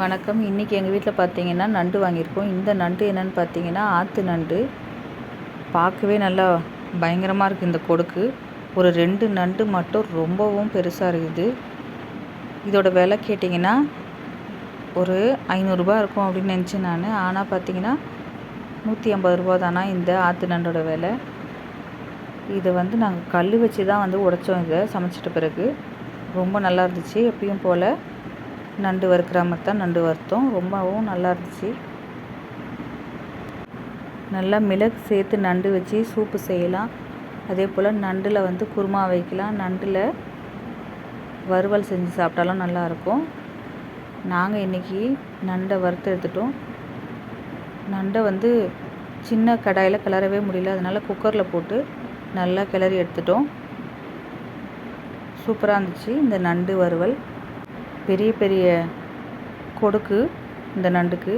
வணக்கம். இன்றைக்கி எங்கள் வீட்டில் பார்த்தீங்கன்னா நண்டு வாங்கியிருக்கோம். இந்த நண்டு என்னென்னு பார்த்தீங்கன்னா ஆற்று நண்டு. பார்க்கவே நல்லா பயங்கரமாக இருக்குது இந்த கொடுக்கு. ஒரு ரெண்டு நண்டு மட்டும் ரொம்பவும் பெருசாக இருக்குது. இதோட விலை கேட்டிங்கன்னா ஒரு ஐநூறுரூபா இருக்கும் அப்படின்னு நினச்சேன் நான். ஆனால் பார்த்தீங்கன்னா நூற்றி ஐம்பது ரூபா தானா இந்த ஆற்று நண்டோட விலை. இதை வந்து நாங்கள் கல் வச்சு தான் வந்து உடைச்சோம் இதை சமைச்சிட்ட பிறகு. ரொம்ப நல்லா இருந்துச்சு. எப்பயும் போல் நண்டு வறுக்கிற மாதிரி தான் நண்டு வறுத்தோம். ரொம்பவும் நல்லா இருந்துச்சு. நல்லா மிளகு சேர்த்து நண்டு வச்சு சூப்பு செய்யலாம். அதே போல் நண்டில் வந்து குருமா வைக்கலாம். நண்டில் வறுவல் செஞ்சு சாப்பிட்டாலும் நல்லாயிருக்கும் நாங்கள் இன்றைக்கி நண்டை வறுத்து எடுத்துட்டோம். நண்டை வந்து சின்ன கடாயில் கிளறவே முடியல. அதனால் குக்கரில் போட்டு நல்லா கிளறி எடுத்துட்டோம். சூப்பராக இருந்துச்சு. இந்த நண்டு வறுவல். பெரிய பெரிய கொடுக்கு இந்த நண்டுக்கு.